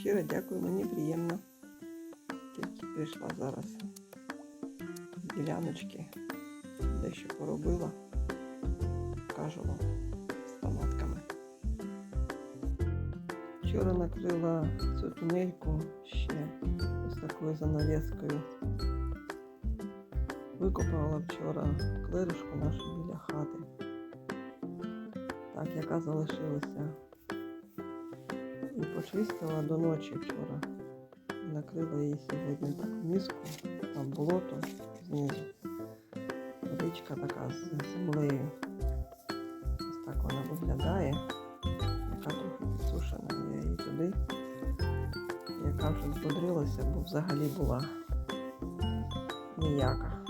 Щиро дякую, мені приємно. Тільки прийшла зараз з діляночки, дещо поробила. Покажу вам з томатками. Вчора накрила цю тунельку ще ось такою занавіскою. Викопала вчора клерушку нашу біля хати. Так, яка залишилася. І почистила до ночі вчора. Накрила її сьогодні так миску, там болото знизу. Водичка така з землею. Ось так вона виглядає. Яка трохи підсушена. Я її туди. Яка вже збудрилася, бо взагалі була ніяка.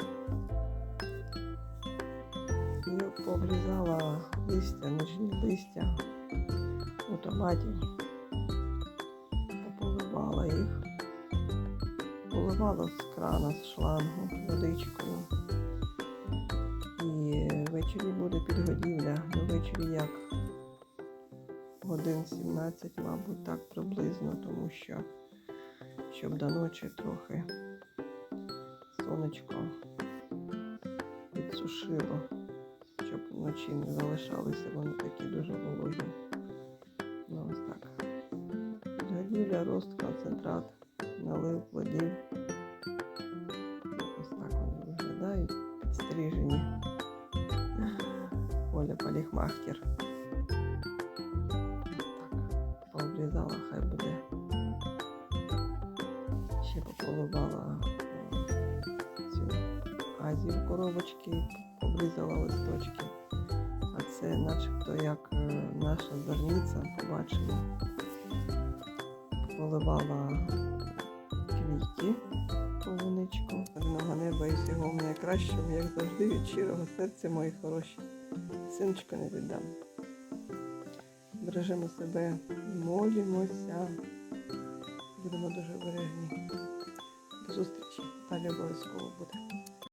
І пообрізала листя, нижні листя у томатів. Пополивала їх. Поливала з крана, з шлангу водичкою. І ввечері буде підгодівля. Ну, ввечері як годин 17, мабуть, так приблизно, тому що щоб до ночі трохи сонечко підсушило, щоб вночі не залишалися вони такі дуже вологі. Підгодівля, рост, концентрат, налив плодів. Ось так вони виглядають, підстрижені. Оля Поліхмахтер. Так, пообрізала, хай буде. Ще пополивала е, цю азію коробочки, обрізала листочки. А це начебто як е, наша зерниця, побачила. Поливала квіти полуничку. Одного неба і всього найкращого, як завжди, від щирого серця, мої хороші. Синочка не віддам. Бережемо себе, молімося. Будемо дуже обережні. До зустрічі. Далі обов'язково буде.